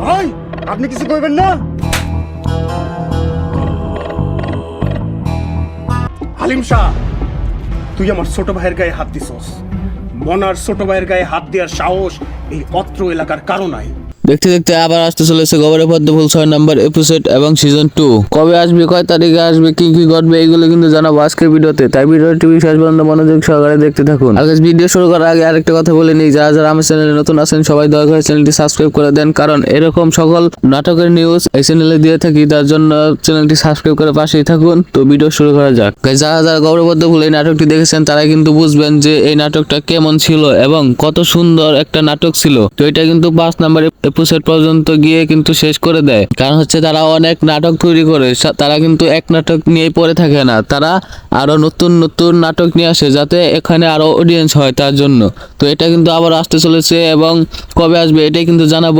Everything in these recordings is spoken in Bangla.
ভাই, আপনি কিছু কইবেন না? হালিম শাহ, তুই আমার ছোট ভাইয়ের গায়ে হাত দিছস। মনার ছোট ভাইয়ের গায়ে হাত দেওয়ার সাহস এই অত্র এলাকার কারণাই দেখতে দেখতে আবার আসতে চলেছে গবরে পদ্ম ফুল ছয় নাম্বার এপিসোড এবং সিজন টু কবে আসবে, কয় তারিখে আসবে, কি কি ঘটবে এইগুলো কিন্তু জানাব আজকের ভিডিওতে। তাই ভিডিওটি শেষ পর্যন্ত মনোযোগ সহকারে দেখতে থাকুন। আর ভিডিও শুরু করার আগে আরেকটা কথা বলে নিই। যারা যারা আমার চ্যানেলে নতুন আছেন, সবাই দয়া করে চ্যানেলটি সাবস্ক্রাইব করে দেন। কারণ এরকম সকল নাটকের নিউজ এই চ্যানেলে দিয়ে থাকি, তার জন্য চ্যানেলটি সাবস্ক্রাইব করে পাশেই থাকুন। তো ভিডিও শুরু করা যাক। যারা যারা গৌরবদ্ধ ফুল এই নাটকটি দেখেছেন তারা কিন্তু বুঝবেন যে এই নাটকটা কেমন ছিল এবং কত সুন্দর একটা নাটক ছিল। তো এটা কিন্তু পাঁচ নাম্বার এপিসোড পর্যন্ত গিয়ে কিন্তু শেষ করে দেয়। কারণ হচ্ছে তারা অনেক নাটক তৈরি করে তারা কিন্তু এক নাটক নিয়ে পড়ে থাকে না। তারা আরও নতুন নতুন নাটক নিয়ে আসে যাতে এখানে আরও অডিয়েন্স হয় তার জন্য। তো এটা কিন্তু আবার আসতে চলেছে এবং কবে আসবে এটাই কিন্তু জানাব।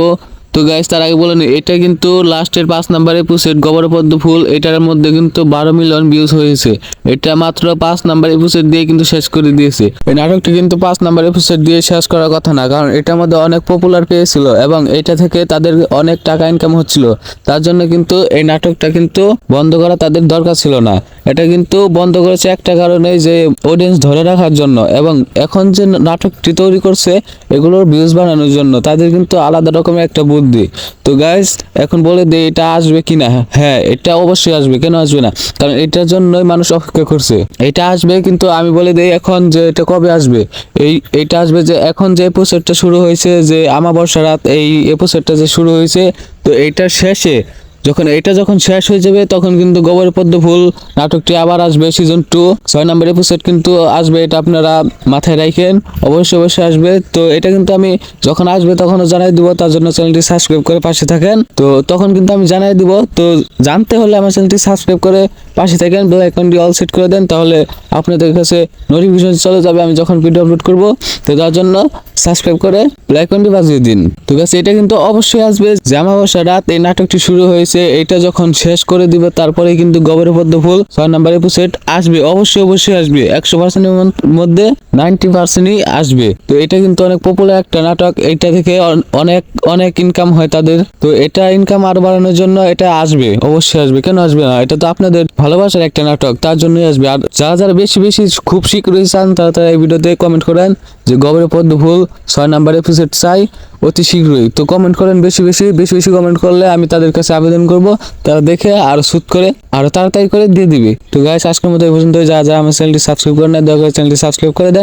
তো গাইস তার আগে বলে নি, এটা কিন্তু লাস্টের পাঁচ নাম্বার এপিসোড গোবর পদ্ম ফুল, এটার মধ্যে কিন্তু বারো মিলিয়ন ভিউজ হয়েছে। এটা মাত্র পাঁচ নাম্বার এপিসোড দিয়ে কিন্তু শেষ করে দিয়েছে। এই নাটকটি কিন্তু পাঁচ নাম্বার এপিসোড দিয়ে শেষ করার কথা না, কারণ এটার মধ্যে অনেক পপুলার পেয়েছিল এবং এটা থেকে তাদের অনেক টাকা ইনকাম হচ্ছিল। তার জন্য কিন্তু এই নাটকটা কিন্তু বন্ধ করা তাদের দরকার ছিল না। এটা কিন্তু বন্ধ করেছে একটা কারণে যে অডিয়েন্স ধরে রাখার জন্য এবং এখন যে নাটকটি তৈরি করছে, এগুলোর ভিউজ বানানোর জন্য, তাদের কিন্তু আলাদা রকমের একটা বুদ্ধি তো গাইজ এখন বলে দে এটা আসবে কি না হ্যাঁ এটা অবশ্যই আসবে। কেন আসবে না? কারণ এটার জন্যই মানুষ অপেক্ষা করছে। এটা আসবে কিন্তু আমি বলে দেই এখন যে এটা কবে আসবে? এই, এটা আসবে যে এখন যে এপিসোডটা শুরু হয়েছে যে আমাবর্ষা রাত, এই এপিসোডটা যে শুরু হয়েছে, তো এইটার শেষে যখন এটা যখন শেষ হয়ে যাবে, তখন কিন্তু গোবর পদ্ম ফুল নাটকটি আবার আসবে সিজন টু ছয় নম্বর এপিসোড কিন্তু আসবে, এটা আপনারা মাথায় রাখেন। অবশ্যই অবশ্যই আসবে। তো এটা কিন্তু আমি যখন আসবে তখন জানাই দিব, তার জন্য চ্যানেলটি সাবস্ক্রাইব করে পাশে থাকেন। তো তখন কিন্তু আমি জানাই দিব, তো জানতে হলে আমার চ্যানেলটি সাবস্ক্রাইব করে পাশে থাকেন বেল আইকনটি অল সেট করে দেন, তাহলে আপনাদের কাছে নোটিফিকেশন চলে যাবে, আমি যখন ভিডিও আপলোড করব। তো তার জন্য সাবস্ক্রাইব করে বেল আইকনটি বাজিয়ে দিন। তো গাছ এটা কিন্তু অবশ্যই আসবে। যে আমাবস্যা রাত, এই নাটকটি শুরু হয়েছে। এটা যখন শেষ করে দিবে তারপরে কিন্তু গবরে পদ্ম ফুল ছয় নাম্বার সেট আসবে। অবশ্যই অবশ্যই আসবে। একশো পার্সেন্টের মধ্যে নাইনটি পার্সেন্টই আসবে। তো এটা কিন্তু অনেক পপুলার একটা নাটক। এটা থেকে অনেক অনেক ইনকাম হয় তাদের। তো এটা ইনকাম আরও বাড়ানোর জন্য এটা আসবে। অবশ্যই আসবে। কেন আসবে না? এটা তো আপনাদের ভালোবাসার একটা নাটক। তার জন্যই আসবে। আর যারা যারা বেশি বেশি খুব শীঘ্রই চান, তারা তারা এই ভিডিওতে কমেন্ট করেন যে গবরে পদ্ম ভুল ছয় নাম্বার এপিসোড চাই অতি শীঘ্রই। তো কমেন্ট করেন বেশি বেশি বেশি বেশি কমেন্ট করলে আমি তাদের কাছে আবেদন করব। তারা দেখে আরও শুট করে আরও তাড়াতাড়ি করে দিয়ে দিবে। তো গাইস আজকের মতো এই পর্যন্ত যা যা আমার চ্যানেলটি সাবস্ক্রাইব করে নেয় দয়া করে চ্যানেলটি সাবস্ক্রাইব করে দেন।